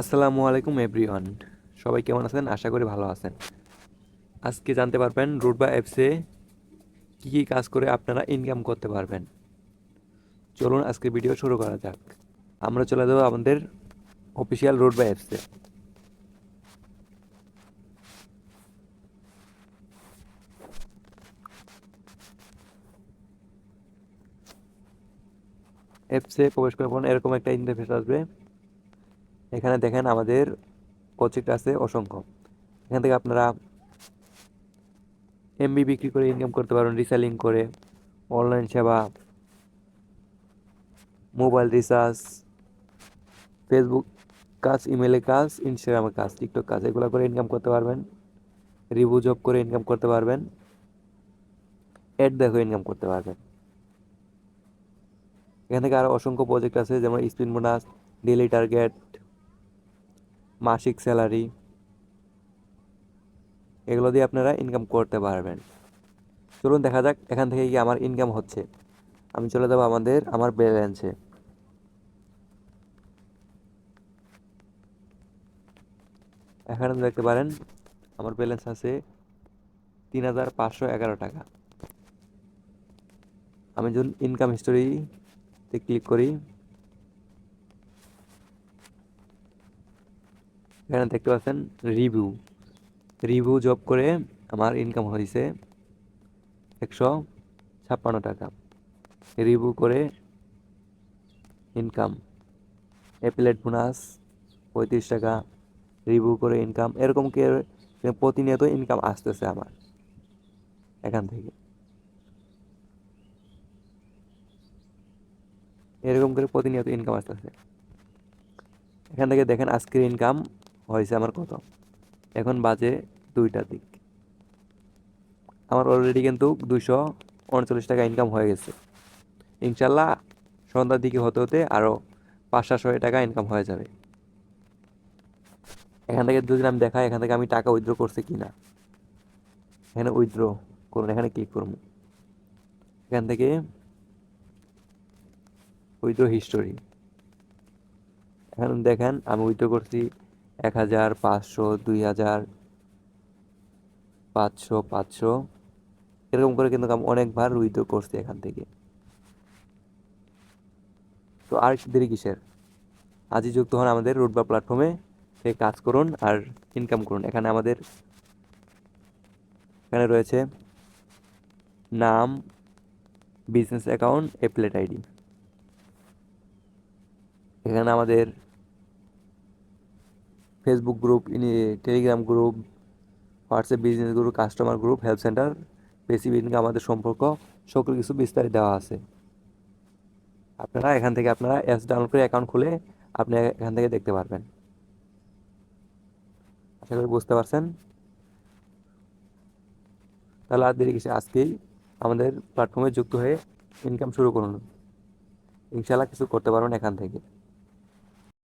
আসসালামু আলাইকুম, এভরিওয়ান। সবাই কেমন আছেন? আশা করি ভালো আছেন। আজকে জানতে পারবেন রুটবা অ্যাপসে কী কী কাজ করে আপনারা ইনকাম করতে পারবেন। চলুন আজকে ভিডিও শুরু করা যাক। আমরা চলে যাব আমাদের অফিসিয়াল রুটবা অ্যাপসে অ্যাপসে প্রবেশ করার পর এরকম একটা ইন্টারফেস আসবে। এখানে দেখেন আমাদের প্রজেক্ট আছে অসংখ্য। এখান থেকে আপনারা এমবি বিক্রি করে ইনকাম করতে পারেন রিসেলিং করে অনলাইন সেবা মোবাইল রিচার্জ ফেসবুক কাজ ইমেলে কাজ ইনস্টাগ্রামের কাজ টিকটক কাজ, এগুলো করে ইনকাম করতে পারবেন। রিভিউ জব করে ইনকাম করতে পারবেন। অ্যাড দেখে ইনকাম করতে পারবেন। এখান থেকে আরও অসংখ্য প্রজেক্ট আছে, যেমন স্পিন বোনাস ডেলি টার্গেট মাসিক স্যালারি, এগুলো দিয়ে আপনারা ইনকাম করতে পারবেন। চলুন দেখা যাক এখান থেকে কি আমার ইনকাম হচ্ছে। আমি চলে যাব আমাদের, আমার ব্যালেন্সে এখানে দেখতে পারেন, আমার ব্যালেন্স আছে তিন হাজার পাঁচশো এগারো টাকা। আমি যখন ইনকাম হিস্টোরিতে ক্লিক করি এখানে দেখতে পাচ্ছেন রিভিউ। রিভিউ জব করে আমার ইনকাম হয়েছে একশো ছাপ্পান্ন টাকা। রিভিউ করে ইনকাম অ্যাপিলেট বোনাস পঁয়ত্রিশ টাকা। রিভিউ করে ইনকাম এরকম কে প্রতিনিয়ত ইনকাম আসতেছে আমার এখান থেকে। এরকম করে প্রতিনিয়ত ইনকাম আসতেছে। এখান থেকে দেখেন আজকের ইনকাম হয়েছে আমার কত? এখন বাজে দুইটার দিক। আমার অলরেডি কিন্তু দুইশো উনচল্লিশ টাকা ইনকাম হয়ে গেছে। ইনশাল্লাহ সন্ধ্যার দিকে হতে হতে আরও পাঁচ সাতশো টাকা ইনকাম হয়ে যাবে। এখান থেকে যদি আমি দেখাই এখান থেকে আমি টাকা উইথড্র করছি কি না এখানে উইথড্র করুন, এখানে ক্লিক করুন। এখান থেকে উইথড্র হিস্টোরি এখন দেখেন আমি উইথড্র করছি এক হাজার পাঁচশো, দুই হাজার পাঁচশো পাঁচশো। এরকম করে কিন্তু আমি অনেকবার উইথড্র করছি এখান থেকে। তো আর দেরি কিসের? আজই যুক্ত হন আমাদের রুটবা প্ল্যাটফর্মে। থেকে কাজ করুন আর ইনকাম করুন। এখানে আমাদের এখানে রয়েছে নাম বিজনেস অ্যাকাউন্ট এপ্লেট আইডি এখানে আমাদের ফেসবুক গ্রুপ ইনি Telegram group WhatsApp business group customer group help centre basic income আমাদের সম্পর্ক, সকল কিছু বিস্তারিত দেওয়া আছে। আপনারা এখান থেকে আপনারা অ্যাপস ডাউনলোড করে অ্যাকাউন্ট খুলে আপনি এখান থেকে দেখতে পারবেন। আশা করি বুঝতে পারছেন। তাহলে আর দেরি কিছু আজকেই আমাদের প্ল্যাটফর্মে যুক্ত হয়ে ইনকাম শুরু করুন। ইনশাল্লাহ কিছু করতে পারবেন এখান থেকে।